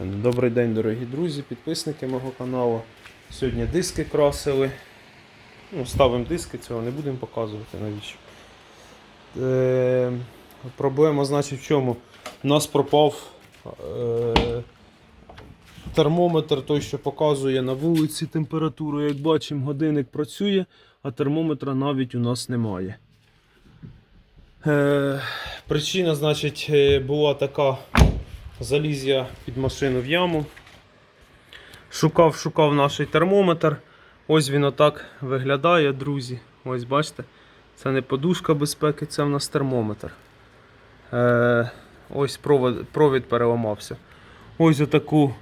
Добрий день, дорогі друзі, підписники мого каналу. Сьогодні диски красили. Ну, ставимо диски, цього не будемо показувати навіщо. Е, проблема, значить, в чому? У нас пропав е, термометр, той, що показує на вулиці температуру. Як бачимо, годинник працює, а термометра навіть у нас немає. Е, причина, значить, е, була така. Заліз я під машину в яму. Шукав, шукав наш термометр. Ось він отак виглядає, друзі. Ось бачите. Це не подушка безпеки, це в нас термометр. Е, ось провід, провід переламався. Ось отаку,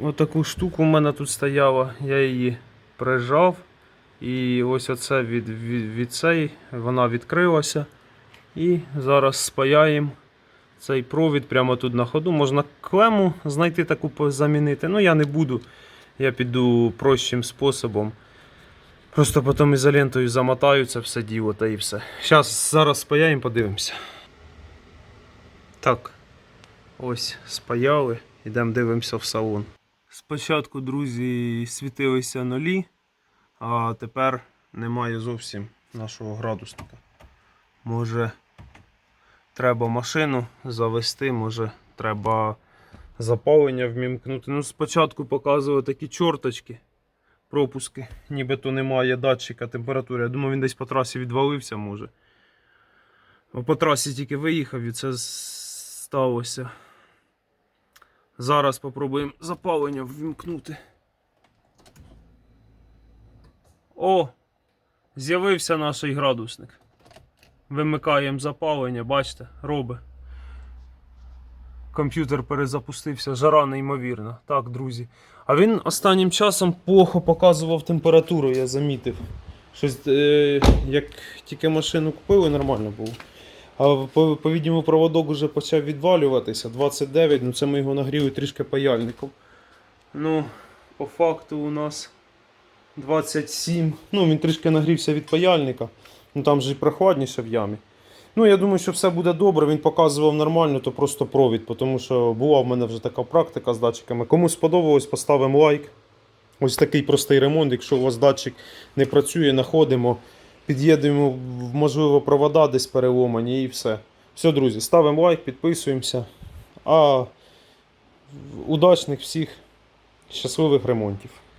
отаку штуку в мене тут стояла. Я її прижав. І ось оце від, від, від цей, вона відкрилася. І зараз спаяємо цей провід прямо тут на ходу. Можна клему знайти таку замінити. Ну я не буду. Я піду прощим способом. Просто потім ізолентою замотаю це все діло та і все. Зараз зараз спаяємо, подивимося. Так. Ось, спаяли. Йдемо дивимося в салон. Спочатку, друзі, світилися нулі, а тепер немає зовсім нашого градусника. Може, треба машину завести, може треба запалення вмімкнути. Ну, спочатку показували такі чорточки, пропуски, нібито немає датчика температури. Я думаю, він десь по трасі відвалився, може. По трасі тільки виїхав і це сталося. Зараз спробуємо запалення ввімкнути. О! З'явився наш градусник. Вимикаємо запалення, бачите, робить. Комп'ютер перезапустився, жара неймовірна. Так, друзі. А він останнім часом плохо показував температуру, я замітив. Щось, е, як тільки машину купили, нормально було. А по, по відньому проводок вже почав відвалюватися. 29, ну це ми його нагріли трішки паяльником. Ну, по факту у нас 27. Ну, він трішки нагрівся від паяльника. Ну там же і прохладніше в ямі. Ну, я думаю, що все буде добре. Він показував нормально, то просто провід, тому що була в мене вже така практика з датчиками. Кому сподобалось, поставимо лайк. Ось такий простий ремонт. Якщо у вас датчик не працює, знаходимо, під'єднуємо, можливо, провода десь переломані і все. Все, друзі, ставимо лайк, підписуємося. А удачних всіх щасливих ремонтів.